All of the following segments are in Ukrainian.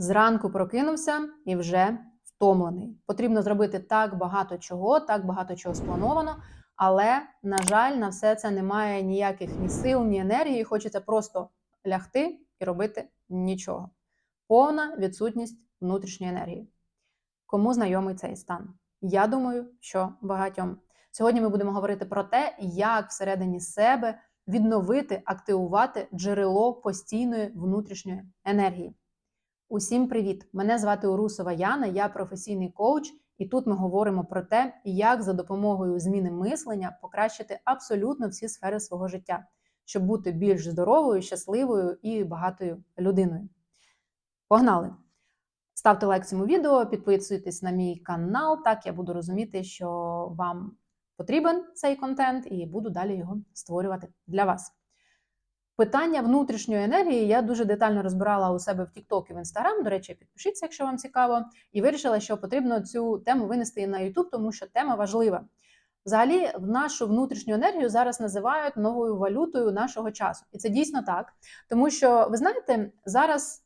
Зранку прокинувся і вже втомлений. Потрібно зробити так багато чого, так багато чого сплановано, але, на жаль, на все це немає ніяких ні сил, ні енергії. Хочеться просто лягти і робити нічого. Повна відсутність внутрішньої енергії. Кому знайомий цей стан? Я думаю, що багатьом. Сьогодні ми будемо говорити про те, як всередині себе відновити, активувати джерело постійної внутрішньої енергії. Усім привіт! Мене звати Урусова Яна, я професійний коуч, і тут ми говоримо про те, як за допомогою зміни мислення покращити абсолютно всі сфери свого життя, щоб бути більш здоровою, щасливою і багатою людиною. Погнали! Ставте лайк цьому відео, підписуйтесь на мій канал, так я буду розуміти, що вам потрібен цей контент, і буду далі його створювати для вас. Питання внутрішньої енергії я дуже детально розбирала у себе в TikTok і в Instagram. До речі, підпишіться, якщо вам цікаво, і вирішила, що потрібно цю тему винести і на YouTube, тому що тема важлива. Взагалі, в нашу внутрішню енергію зараз називають новою валютою нашого часу, і це дійсно так, тому що ви знаєте, зараз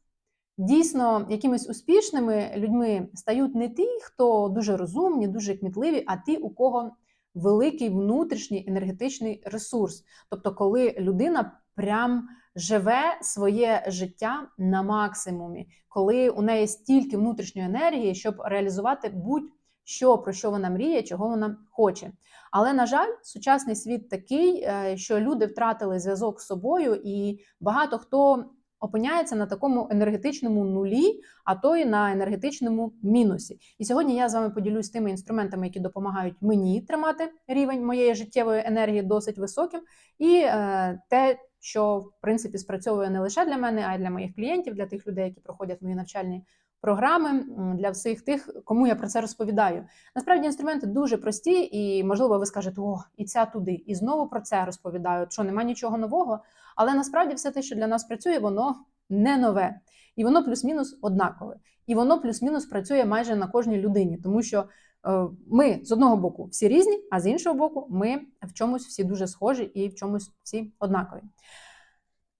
дійсно якимись успішними людьми стають не ті, хто дуже розумні, дуже кмітливі, а ті, у кого великий внутрішній енергетичний ресурс. Тобто, коли людина прям живе своє життя на максимумі, коли у неї стільки внутрішньої енергії, щоб реалізувати будь-що про що вона мріє, чого вона хоче. Але на жаль, сучасний світ такий, е, що люди втратили зв'язок з собою, і багато хто опиняється на такому енергетичному нулі, а то й на енергетичному мінусі. І сьогодні я з вами поділюсь тими інструментами, які допомагають мені тримати рівень моєї життєвої енергії досить високим, і е, те, що в принципі спрацьовує не лише для мене, а й для моїх клієнтів, для тих людей, які проходять мої навчальні програми, для всіх тих, кому я про це розповідаю. Насправді інструменти дуже прості, і можливо, ви скажете, о, і ця туди, і знову про це розповідають, що нема нічого нового. Але насправді все те, що для нас працює, воно не нове. І воно плюс-мінус однакове. І воно плюс-мінус працює майже на кожній людині, тому що е, ми з одного боку всі різні, а з іншого боку, ми в чомусь всі дуже схожі і в чомусь всі однакові.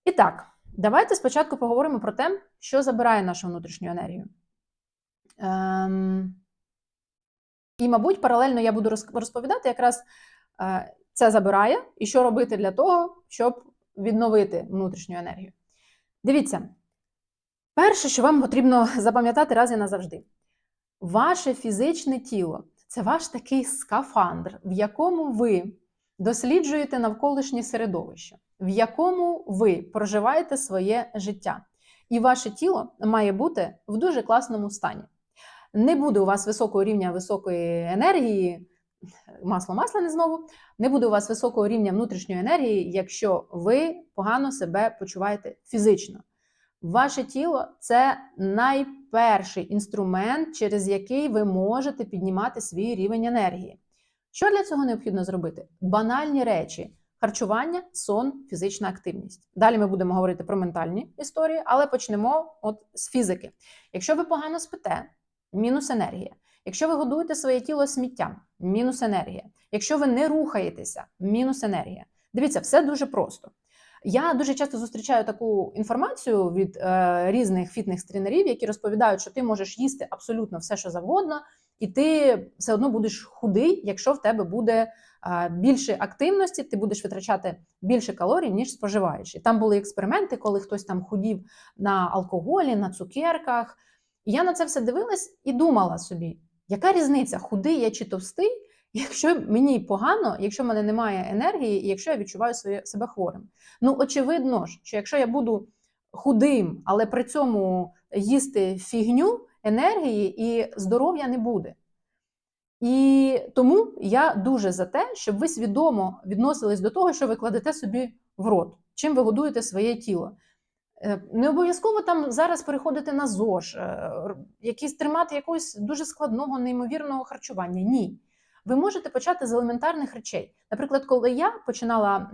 І так, давайте спочатку поговоримо про те, що забирає нашу внутрішню енергію. Ем... І, мабуть, паралельно я буду розповідати, якраз е, це забирає, і що робити для того, щоб відновити внутрішню енергію. Дивіться, перше, що вам потрібно запам'ятати раз і назавжди, ваше фізичне тіло це ваш такий скафандр, в якому ви досліджуєте навколишнє середовище, в якому ви проживаєте своє життя. І ваше тіло має бути в дуже класному стані. Не буде у вас високого рівня високої енергії, масло масляне знову, не буде у вас високого рівня внутрішньої енергії, якщо ви погано себе почуваєте фізично. Ваше тіло це найперший інструмент, через який ви можете піднімати свій рівень енергії. Що для цього необхідно зробити? Банальні речі: харчування, сон, фізична активність. Далі ми будемо говорити про ментальні історії, але почнемо от з фізики. Якщо ви погано спите, мінус енергія. Якщо ви годуєте своє тіло сміттям, мінус енергія. Якщо ви не рухаєтеся, мінус енергія. Дивіться, все дуже просто. Я дуже часто зустрічаю таку інформацію від е, різних фітнес-тренерів, які розповідають, що ти можеш їсти абсолютно все, що завгодно, і ти все одно будеш худий, якщо в тебе буде більше активності, ти будеш витрачати більше калорій, ніж споживаєш. І Там були експерименти, коли хтось там худів на алкоголі, на цукерках. І я на це все дивилась і думала собі, яка різниця, худий я чи товстий, якщо мені погано, якщо в мене немає енергії, і якщо я відчуваю своє, себе хворим. Ну, очевидно ж, що якщо я буду худим, але при цьому їсти фігню, енергії і здоров'я не буде. І тому я дуже за те, щоб ви свідомо відносились до того, що ви кладете собі в рот, чим ви годуєте своє тіло. Е, не обов'язково там зараз переходити на ЗОЖ, е, якісь тримати якогось дуже складного, неймовірного харчування. Ні. Ви можете почати з елементарних речей. Наприклад, коли я починала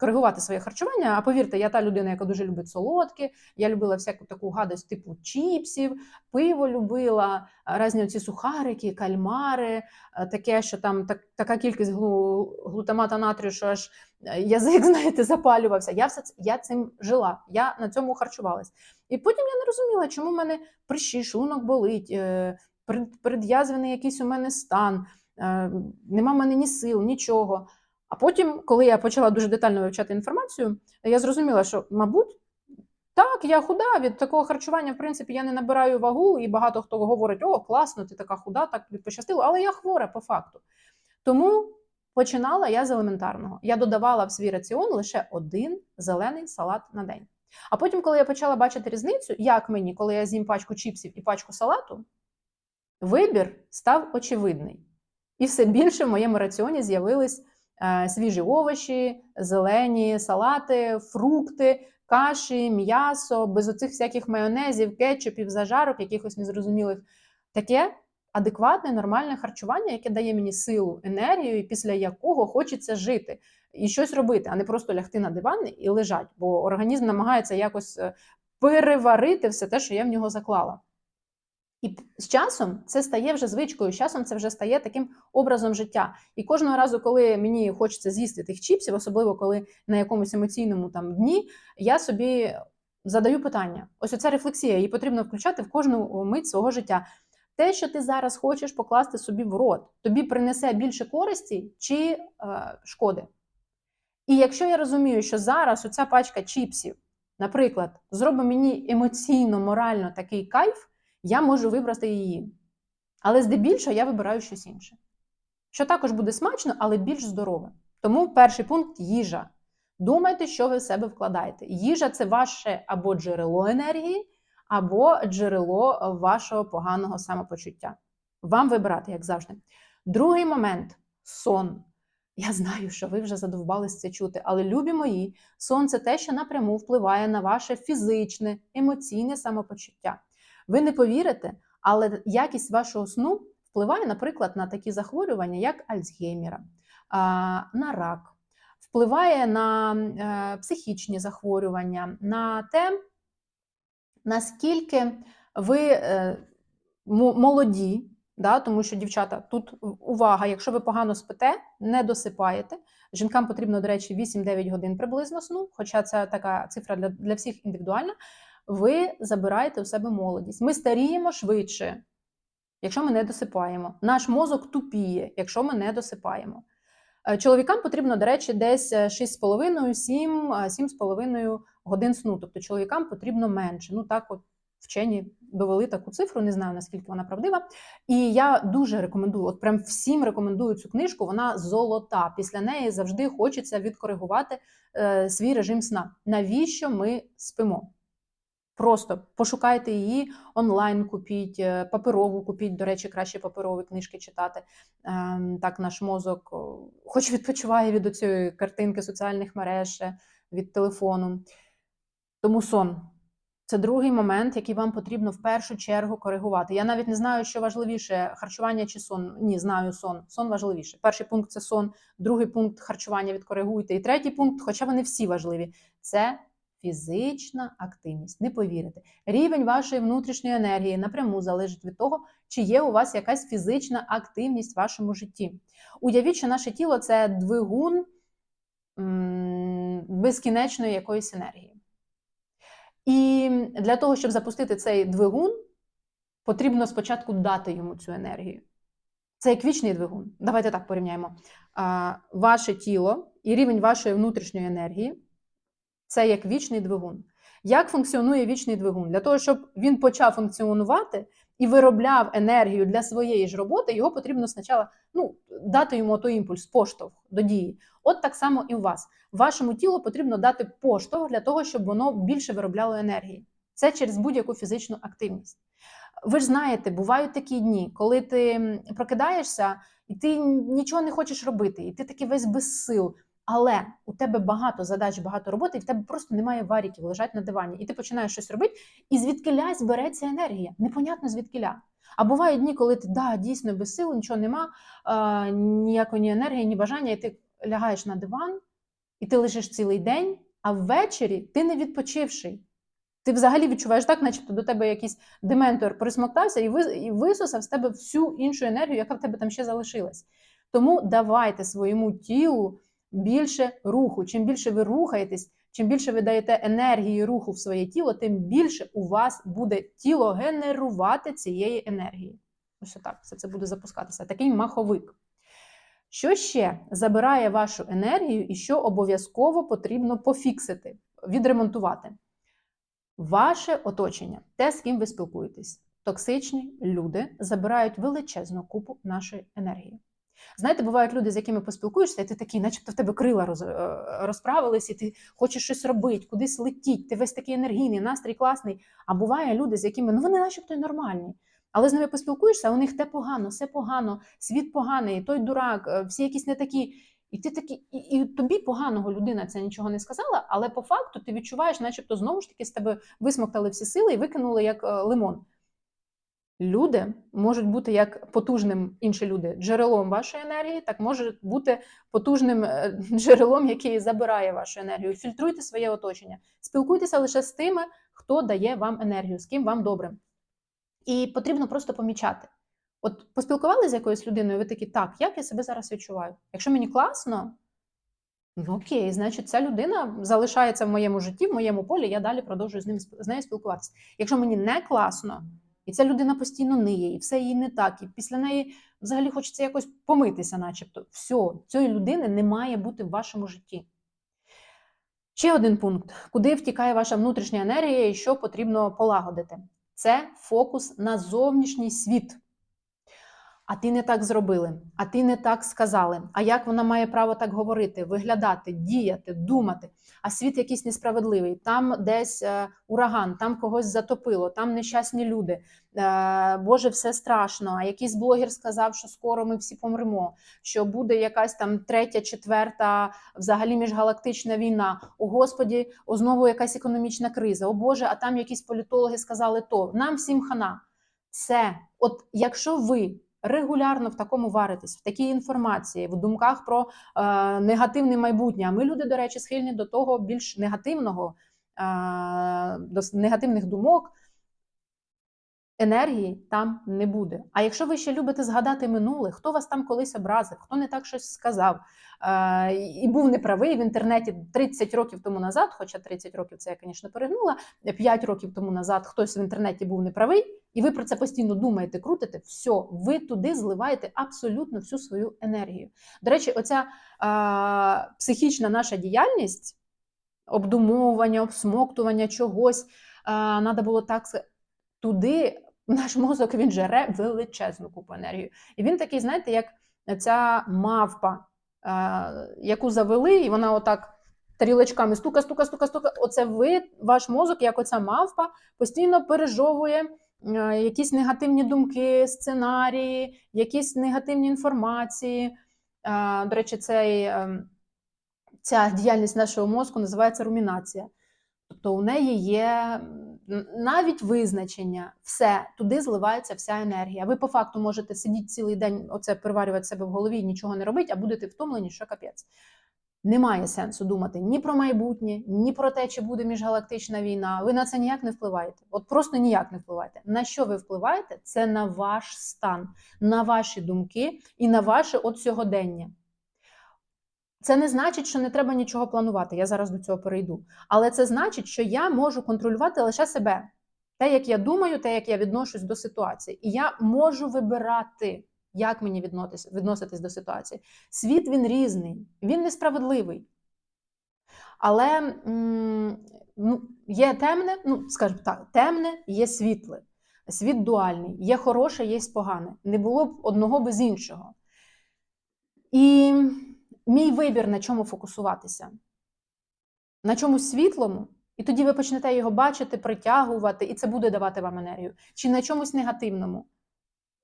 коригувати своє харчування, а повірте, я та людина, яка дуже любить солодке, я любила всяку таку гадость типу чіпсів, пиво любила, різні ці сухарики, кальмари, таке, що там так, така кількість глутамата натрію, що аж язик, знаєте, запалювався. Я все я цим жила, я на цьому харчувалась. І потім я не розуміла, чому в мене прищі, шлунок болить, е, перед- перед'язваний якийсь у мене стан, е, нема в мене ні сил, нічого. А потім, коли я почала дуже детально вивчати інформацію, я зрозуміла, що, мабуть, так, я худа від такого харчування, в принципі, я не набираю вагу, і багато хто говорить: о, класно, ти така худа, так пощастило, але я хвора по факту. Тому починала я з елементарного. Я додавала в свій раціон лише один зелений салат на день. А потім, коли я почала бачити різницю, як мені, коли я з'їм пачку чіпсів і пачку салату, вибір став очевидний. І все більше в моєму раціоні з'явились е, свіжі овочі, зелені салати, фрукти, каші, м'ясо, без оцих всяких майонезів, кетчупів, зажарок, якихось незрозумілих. Таке адекватне, нормальне харчування, яке дає мені силу, енергію, після якого хочеться жити і щось робити, а не просто лягти на диван і лежать, бо організм намагається якось е, переварити все те, що я в нього заклала. І з часом це стає вже звичкою, з часом це вже стає таким образом життя. І кожного разу, коли мені хочеться з'їсти тих чіпсів, особливо коли на якомусь емоційному там дні, я собі задаю питання: ось оця рефлексія, її потрібно включати в кожну мить свого життя. Те, що ти зараз хочеш покласти собі в рот, тобі принесе більше користі чи е, шкоди. І якщо я розумію, що зараз оця пачка чіпсів, наприклад, зробить мені емоційно, морально такий кайф, я можу вибрати її. Але здебільшого я вибираю щось інше. Що також буде смачно, але більш здорове. Тому перший пункт їжа. Думайте, що ви в себе вкладаєте. Їжа це ваше або джерело енергії, або джерело вашого поганого самопочуття. Вам вибирати, як завжди. Другий момент сон. Я знаю, що ви вже задовбались це чути, але любі мої, сон це те, що напряму впливає на ваше фізичне, емоційне самопочуття. Ви не повірите, але якість вашого сну впливає, наприклад, на такі захворювання, як Альцгеймера, на рак, впливає на е, психічні захворювання, на те, наскільки ви е, молоді, да, тому що дівчата, тут увага, якщо ви погано спите, не досипаєте. Жінкам потрібно, до речі, 8-9 годин приблизно сну, хоча це така цифра для, для всіх індивідуальна. Ви забираєте у себе молодість. Ми старіємо швидше, якщо ми не досипаємо. Наш мозок тупіє, якщо ми не досипаємо. Е, Чоловікам потрібно, до речі, десь 6,5-7 годин сну. Тобто чоловікам потрібно менше. Ну так, от вчені довели таку цифру, не знаю наскільки вона правдива. І я дуже рекомендую, от прям всім рекомендую цю книжку. Вона золота. Після неї завжди хочеться відкоригувати е, свій режим сна. Навіщо ми спимо? Просто пошукайте її онлайн, купіть, е, паперову купіть. До речі, краще паперові книжки читати. Ем, Так наш мозок, хоч відпочиває від цієї картинки соціальних мереж, е, від телефону. Тому сон це другий момент, який вам потрібно в першу чергу коригувати. Я навіть не знаю, що важливіше харчування чи сон. Ні, знаю сон. Сон важливіше. Перший пункт це сон, другий пункт харчування відкоригуйте. І третій пункт, хоча вони всі важливі, це фізична активність. Не повірите. Рівень вашої внутрішньої енергії напряму залежить від того, чи є у вас якась фізична активність в вашому житті. Уявіть, що наше тіло це двигун безкінечної якоїсь енергії. І для того, щоб запустити цей двигун, потрібно спочатку дати йому цю енергію. Це як вічний двигун. Давайте так порівняємо. Ваше тіло і рівень вашої внутрішньої енергії це як вічний двигун. Як функціонує вічний двигун? Для того, щоб він почав функціонувати і виробляв енергію для своєї ж роботи, його потрібно спочатку ну, дати йому той імпульс, поштовх до дії. От так само і у вас. Вашому тілу потрібно дати поштовх для того, щоб воно більше виробляло енергії. Це через будь-яку фізичну активність. Ви ж знаєте, бувають такі дні, коли ти прокидаєшся і ти нічого не хочеш робити, і ти такий весь без сил. Але у тебе багато задач, багато роботи, і в тебе просто немає варіків, лежать на дивані, і ти починаєш щось робити, і звідкилясь береться енергія. Непонятно звідкиля. А бувають дні, коли ти да, дійсно без сил, нічого нема, а, ніякої ні енергії, ні бажання, і ти лягаєш на диван, і ти лежиш цілий день, а ввечері ти не відпочивший. Ти взагалі відчуваєш так, начебто до тебе якийсь дементор присмоктався і і висосав з тебе всю іншу енергію, яка в тебе там ще залишилась. Тому давайте своєму тілу більше руху. Чим більше ви рухаєтесь, чим більше ви даєте енергії руху в своє тіло, тим більше у вас буде тіло генерувати цієї енергії. Ось отак все це буде запускатися. Такий маховик. Що ще забирає вашу енергію і що обов'язково потрібно пофіксити, відремонтувати? Ваше оточення, те, з ким ви спілкуєтесь. Токсичні люди забирають величезну купу нашої енергії. Знаєте, бувають люди, з якими поспілкуєшся, і ти такий, начебто в тебе крила роз, е, розправились, і ти хочеш щось робити, кудись летіть, ти весь такий енергійний, настрій класний. А буває люди, з якими ну вони начебто нормальні. Але з ними поспілкуєшся, а у них те погано, все погано, світ поганий, той дурак, е, всі якісь не такі. І ти такий, і, і тобі поганого людина це нічого не сказала, але по факту ти відчуваєш, начебто знову ж таки з тебе висмоктали всі сили і викинули як е, лимон. Люди можуть бути як потужним інші люди джерелом вашої енергії, так може бути потужним е, джерелом, який забирає вашу енергію. Фільтруйте своє оточення, спілкуйтеся лише з тими, хто дає вам енергію, з ким вам добре. І потрібно просто помічати. От поспілкувалися з якоюсь людиною, ви такі, так, як я себе зараз відчуваю? Якщо мені класно, ну окей, значить, ця людина залишається в моєму житті, в моєму полі, я далі продовжую з ним з нею спілкуватися. Якщо мені не класно, і ця людина постійно ниє, і все їй не так, і після неї взагалі хочеться якось помитися, начебто. Все, цієї людини не має бути в вашому житті. Ще один пункт: куди втікає ваша внутрішня енергія і що потрібно полагодити? Це фокус на зовнішній світ. А ти не так зробили, а ти не так сказали. А як вона має право так говорити, виглядати, діяти, думати? А світ якийсь несправедливий. Там десь е, ураган, там когось затопило, там нещасні люди. Е, Боже, все страшно. А якийсь блогер сказав, що скоро ми всі помремо, що буде якась там третя, четверта, взагалі міжгалактична війна. О Господі, о, знову якась економічна криза. О Боже, а там якісь політологи сказали то. Нам всім хана. Все, от якщо ви регулярно в такому варитесь, в такій інформації, в думках про е, негативне майбутнє. А ми люди, до речі, схильні до того більш негативного, е, до негативних думок. Енергії там не буде. А якщо ви ще любите згадати минуле, хто вас там колись образив, хто не так щось сказав е, і був неправий в інтернеті 30 років тому назад, хоча 30 років це я, звісно, перегнула, 5 років тому назад хтось в інтернеті був неправий, і ви про це постійно думаєте, крутите, все, ви туди зливаєте абсолютно всю свою енергію. До речі, оця е, психічна наша діяльність, обдумовування, обсмоктування чогось, треба було так туди наш мозок він жере величезну купу енергії. І він такий, знаєте, як ця мавпа, е, яку завели, і вона отак тарілочками стука, стука, стука, стука. Оце ви, ваш мозок, як оця мавпа, постійно пережовує. е, Якісь негативні думки, сценарії, якісь негативні інформації. Е, До речі, цей, ця діяльність нашого мозку називається румінація. Тобто у неї є навіть визначення, все, туди зливається вся енергія. Ви по факту можете сидіти цілий день, оце переварювати себе в голові нічого не робити, а будете втомлені, що капець. Немає сенсу думати ні про майбутнє, ні про те, чи буде міжгалактична війна. Ви на це ніяк не впливаєте. От просто ніяк не впливаєте. На що ви впливаєте? Це на ваш стан, на ваші думки і на ваше от сьогодення. Це не значить, що не треба нічого планувати. Я зараз до цього перейду. Але це значить, що я можу контролювати лише себе. Те, як я думаю, те, як я відношусь до ситуації. І я можу вибирати, як мені відноситись, до ситуації. Світ він різний, він несправедливий. Але ну, є темне, ну, скажімо так, темне, є світле. Світ дуальний, є хороше, є погане. Не було б одного без іншого. І мій вибір на чому фокусуватися? На чомусь світлому, і тоді ви почнете його бачити, притягувати, і це буде давати вам енергію. Чи на чомусь негативному,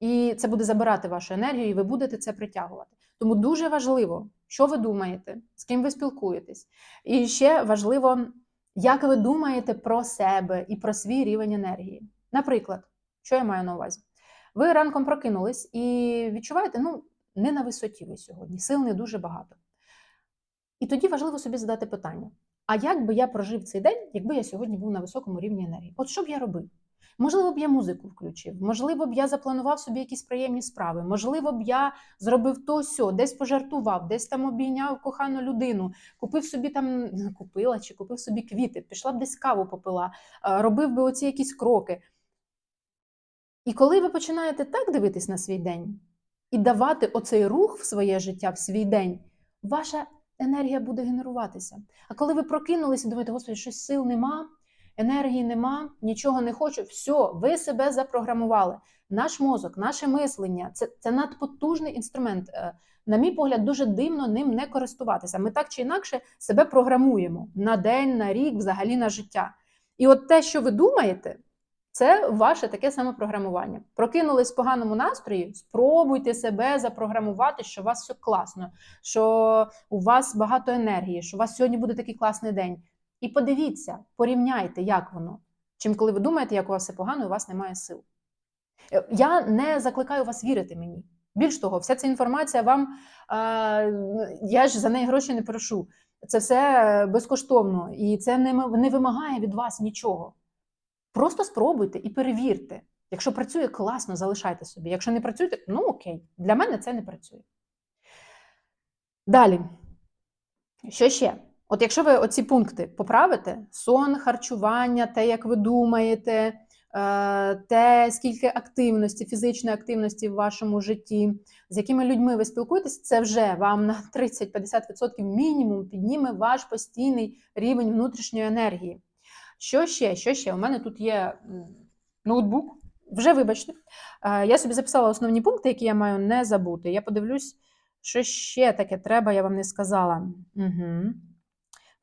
і це буде забирати вашу енергію, і ви будете це притягувати. Тому дуже важливо, що ви думаєте, з ким ви спілкуєтесь. І ще важливо, як ви думаєте про себе і про свій рівень енергії. Наприклад, що я маю на увазі? Ви ранком прокинулись і відчуваєте, ну, не на висоті ви сьогодні, сил не дуже багато. І тоді важливо собі задати питання: а як би я прожив цей день, якби я сьогодні був на високому рівні енергії? От що б я робив? Можливо, б я музику включив, можливо, б я запланував собі якісь приємні справи, можливо, б я зробив то сьо, десь пожартував, десь там обійняв кохану людину, купив собі там, купила чи купив собі квіти, пішла б десь каву попила, е, робив би оці якісь кроки. І коли ви починаєте так дивитись на свій день і давати оцей рух в своє життя, в свій день, ваша енергія буде генеруватися. А коли ви прокинулися думаєте, господи, щось сил нема, енергії нема, нічого не хочу, все, ви себе запрограмували. Наш мозок, наше мислення це, це надпотужний інструмент. Е, На мій погляд, дуже дивно ним не користуватися. Ми так чи інакше себе програмуємо на день, на рік, взагалі на життя. І от те, що ви думаєте, це ваше таке саме програмування. Прокинулись в поганому настрої, спробуйте себе запрограмувати, що у вас все класно, що у вас багато енергії, що у вас сьогодні буде такий класний день. І подивіться, порівняйте, як воно. Чим коли ви думаєте, як у вас все погано, і у вас немає сил. Е, Я не закликаю вас вірити мені. Більш того, вся ця інформація вам, е, я ж за неї гроші не прошу. Це все безкоштовно, і це не, не вимагає від вас нічого. Просто спробуйте і перевірте. Якщо працює класно, залишайте собі. Якщо не працюєте, ну окей, для мене це не працює. Далі. Що ще? От якщо ви оці пункти поправите: сон, харчування, те, як ви думаєте, е, те, скільки активності, фізичної активності в вашому житті, з якими людьми ви спілкуєтесь, це вже вам на 30-50% мінімум підніме ваш постійний рівень внутрішньої енергії. Що ще? Що ще? У мене тут є ноутбук. Вже вибачте. Е, Я собі записала основні пункти, які я маю не забути. Я подивлюсь, що ще таке треба, я вам не сказала. Угу.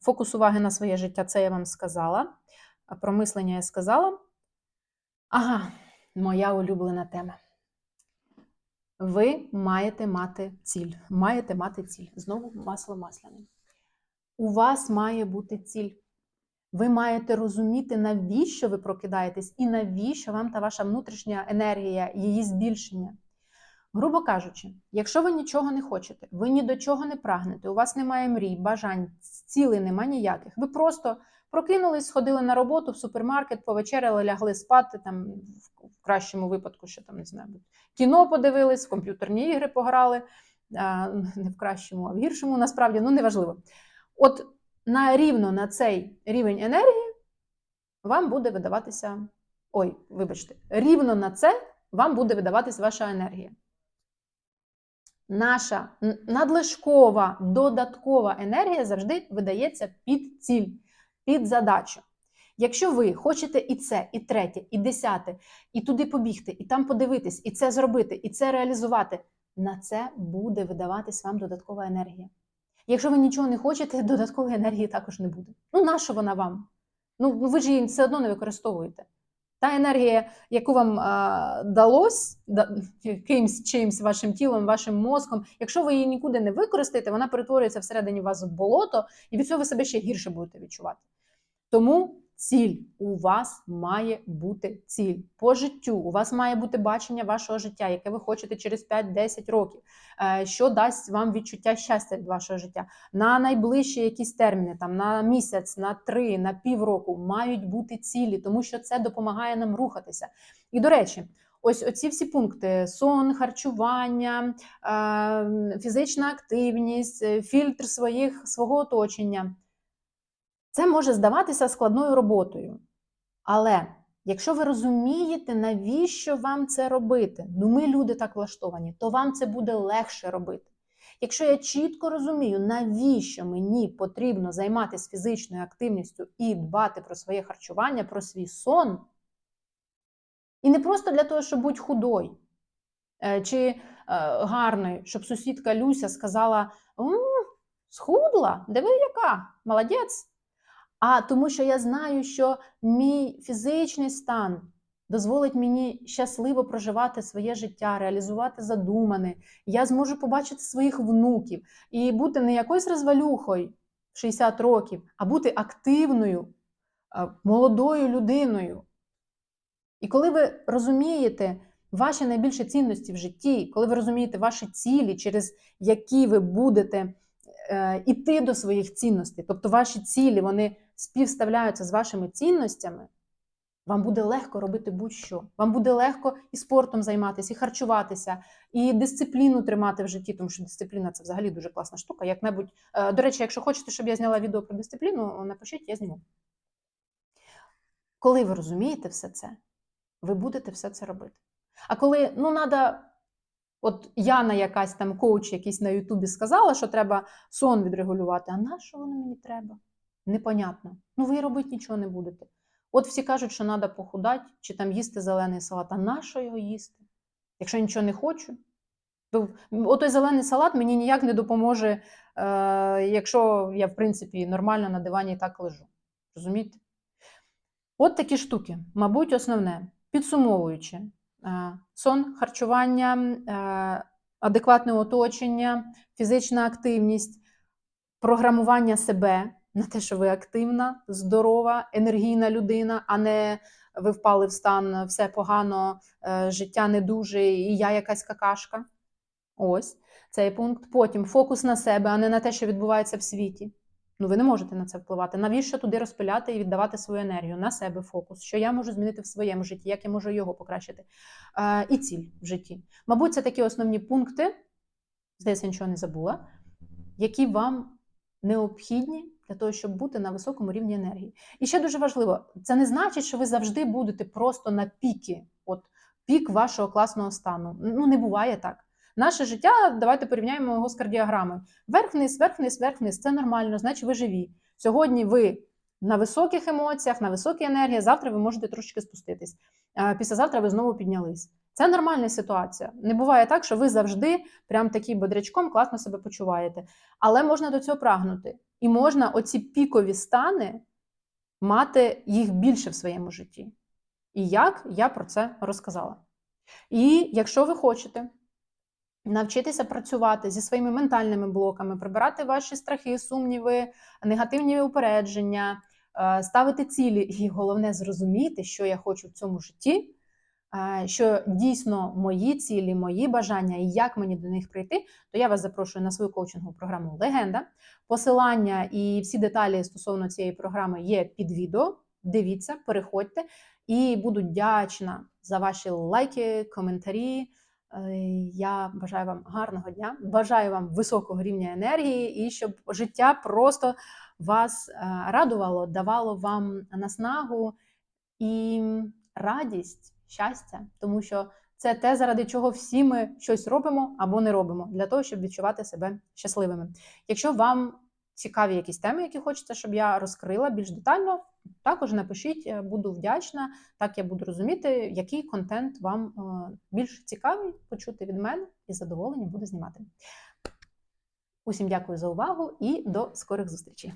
Фокус уваги на своє життя, це я вам сказала. Про мислення я сказала. Ага, моя улюблена тема. Ви маєте мати ціль. Маєте мати ціль. Знову масло масляне. У вас має бути ціль. Ви маєте розуміти, навіщо ви прокидаєтесь, і навіщо вам та ваша внутрішня енергія, її збільшення. Грубо кажучи, якщо ви нічого не хочете, ви ні до чого не прагнете, у вас немає мрій, бажань, цілей нема ніяких. Ви просто прокинулись, сходили на роботу в супермаркет, повечеряли, лягли спати, там в кращому випадку, що там не знаю, кіно подивились, в комп'ютерні ігри пограли, а, не в кращому, а в гіршому, насправді, ну неважливо. От на рівно на цей рівень енергії вам буде видаватися. Ой, вибачте, рівно на це вам буде видаватись ваша енергія. Наша надлишкова додаткова енергія завжди видається під ціль, під задачу. Якщо ви хочете і це, і третє, і десяте, і туди побігти, і там подивитись, і це зробити, і це реалізувати, на це буде видаватись вам додаткова енергія. Якщо ви нічого не хочете, додаткової енергії також не буде. Ну, нащо вона вам? Ну, ви ж її все одно не використовуєте. Та енергія, яку вам а, далось да, кимсь, чимсь, вашим тілом, вашим мозком, якщо ви її нікуди не використаєте, вона перетворюється всередині вас в болото, і від цього ви себе ще гірше будете відчувати. Тому ціль у вас має бути ціль по життю. У вас має бути бачення вашого життя, яке ви хочете через 5-10 років, е, що дасть вам відчуття щастя від вашого життя. На найближчі якісь терміни, там на місяць, на три, на півроку мають бути цілі, тому що це допомагає нам рухатися. І до речі. Ось оці всі пункти: сон, харчування, е, фізична активність, фільтр своїх, свого оточення. Це може здаватися складною роботою. Але якщо ви розумієте, навіщо вам це робити, ну ми люди так влаштовані, то вам це буде легше робити. Якщо я чітко розумію, навіщо мені потрібно займатися фізичною активністю і дбати про своє харчування, про свій сон, і не просто для того, щоб бути худою е, чи е, гарною, щоб сусідка Люся сказала: «М, схудла, диви, яка, молодець. А тому, що я знаю, що мій фізичний стан дозволить мені щасливо проживати своє життя, реалізувати задумане. Я зможу побачити своїх внуків і бути не якоюсь розвалюхою в 60 років, а бути активною, молодою людиною. І коли ви розумієте ваші найбільші цінності в житті, коли ви розумієте ваші цілі, через які ви будете е, іти до своїх цінностей, тобто ваші цілі вони співставляються з вашими цінностями, Вам буде легко робити будь-що. Вам буде легко і спортом займатися, і харчуватися, і дисципліну тримати в житті, тому що дисципліна це взагалі дуже класна штука. Як-небудь, е, до речі, якщо хочете, щоб я зняла відео про дисципліну, напишіть, я зніму. Коли ви розумієте все це, ви будете все це робити. А коли ну треба, от Яна, якась там коуч, якийсь на Ютубі сказала, що треба сон відрегулювати. А на що воно мені треба? Непонятно. Ну ви робити нічого не будете. От всі кажуть, що треба похудати чи там їсти зелений салат. А на що його їсти? Якщо я нічого не хочу, то отой зелений салат мені ніяк не допоможе, е, якщо я, в принципі, нормально на дивані і так лежу. Розумієте? От такі штуки, мабуть, основне. Підсумовуючи, е, сон, харчування, е, адекватне оточення, фізична активність, програмування себе на те, що ви активна, здорова, енергійна людина, а не ви впали в стан все погано, е, життя не дуже, і я якась какашка. Ось цей пункт. Потім фокус на себе, а не на те, що відбувається в світі. Ну, ви не можете на це впливати. Навіщо туди розпиляти і віддавати свою енергію на себе фокус, що я можу змінити в своєму житті, як я можу його покращити. Е, і ціль в житті. Мабуть, це такі основні пункти, здається, нічого не забула, які вам необхідні для того, щоб бути на високому рівні енергії. І ще дуже важливо, це не значить, що ви завжди будете просто на піки, от пік вашого класного стану. Ну, не буває так. Наше життя, давайте порівняємо його з кардіограмою. Верх-вниз, верх-вниз, верх-вниз. Це нормально, значить ви живі. Сьогодні ви на високих емоціях, на високій енергії, завтра ви можете трошечки спуститись. Післязавтра ви знову піднялись. Це нормальна ситуація. Не буває так, що ви завжди прям такий бодрячком класно себе почуваєте. Але можна до цього прагнути. І можна оці пікові стани мати їх більше в своєму житті. І як я про це розказала. І якщо ви хочете навчитися працювати зі своїми ментальними блоками, прибирати ваші страхи, сумніви, негативні упередження, е, ставити цілі, і головне зрозуміти, що я хочу в цьому житті, що дійсно мої цілі, мої бажання і як мені до них прийти, то я вас запрошую на свою коучингову програму Легенда. Посилання і всі деталі стосовно цієї програми є під відео. Дивіться, переходьте, і буду вдячна за ваші лайки, коментарі. Е, Я бажаю вам гарного дня, бажаю вам високого рівня енергії і щоб життя просто вас е, радувало, давало вам наснагу і радість, щастя, тому що це те, заради чого всі ми щось робимо або не робимо, для того, щоб відчувати себе щасливими. Якщо вам цікаві якісь теми, які хочете, щоб я розкрила більш детально, також напишіть, е, буду вдячна. Так я буду розуміти, який контент вам е, більш цікавий почути від мене і з задоволенням буду знімати. Усім дякую за увагу і до скорих зустрічей!